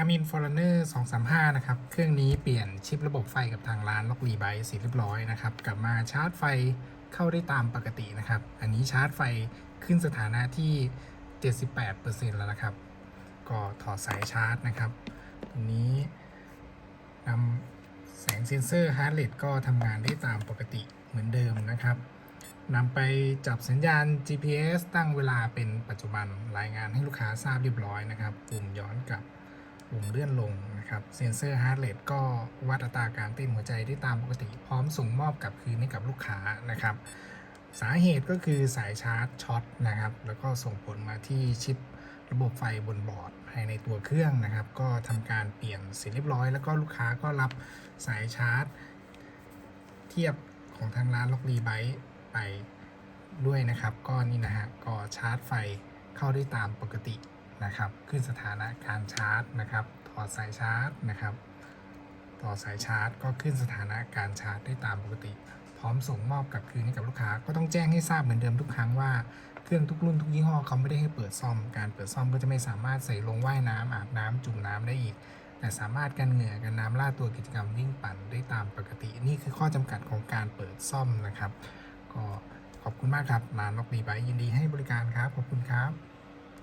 Garmin Forerunner 235 นะครับ เครื่องนี้เปลี่ยนชิประบบไฟกับทางร้านล็อกรีไบเสร็จเรียบร้อยนะครับ กลับมาชาร์จไฟเข้าได้ตามปกตินะครับ อันนี้ชาร์จไฟขึ้นสถานะที่ 78%แล้วนะครับ ก็ถอดสายชาร์จนะครับ ตรงนี้นำแสงเซ็นเซอร์ฮาร์ดเรทก็ทำงานได้ตามปกติเหมือนเดิมนะครับนำไปจับสัญญาณ GPS ตั้งเวลาเป็นปัจจุบันรายงานให้ลูกค้าทราบเรียบร้อยนะครับ ปุ่มย้อนกลับ ปุ่มเลื่อนลงนะครับเซ็นเซอร์ฮาร์ดเรทก็วัดอัตราการเต้นหัวใจได้ตามปกติ พร้อมส่งมอบกลับคืนให้กับลูกค้านะครับ สาเหตุก็คือสายชาร์จช็อตนะครับ แล้วก็ส่งผลมาที่ชิประบบไฟบนบอร์ดภายในตัวเครื่องนะครับ ก็ทำการเปลี่ยนเสร็จเรียบร้อย แล้วก็ลูกค้าก็รับสายชาร์จ เทียบของทางร้านล็อกรีไบไปด้วยนะครับ ก็นี่นะฮะก็ชาร์จไฟเข้าได้ตามปกติ นะครับขึ้นสถานะการชาร์จนะครับถอดสายชาร์จนะครับต่อสายชาร์จก็ขึ้นสถานะการชาร์จได้ตามปกติ พร้อมส่งมอบกลับคืนให้กับลูกค้า ก็ต้องแจ้งให้ทราบเหมือนเดิมทุกครั้งว่าเครื่องทุกรุ่นทุกยี่ห้อเขาไม่ได้ให้เปิดซ่อม การเปิดซ่อมก็จะไม่สามารถใส่ลงว่ายน้ำอาบน้ำจุ่มน้ำได้อีก แต่สามารถกันเหงื่อกันน้ำล่าตัวกิจกรรมวิ่งปั่นได้ตามปกติ นี่คือข้อจำกัดของการเปิดซ่อมนะครับ ก็ขอบคุณมากครับร้านล็อกดีไบยินดีให้บริการครับขอบคุณครับ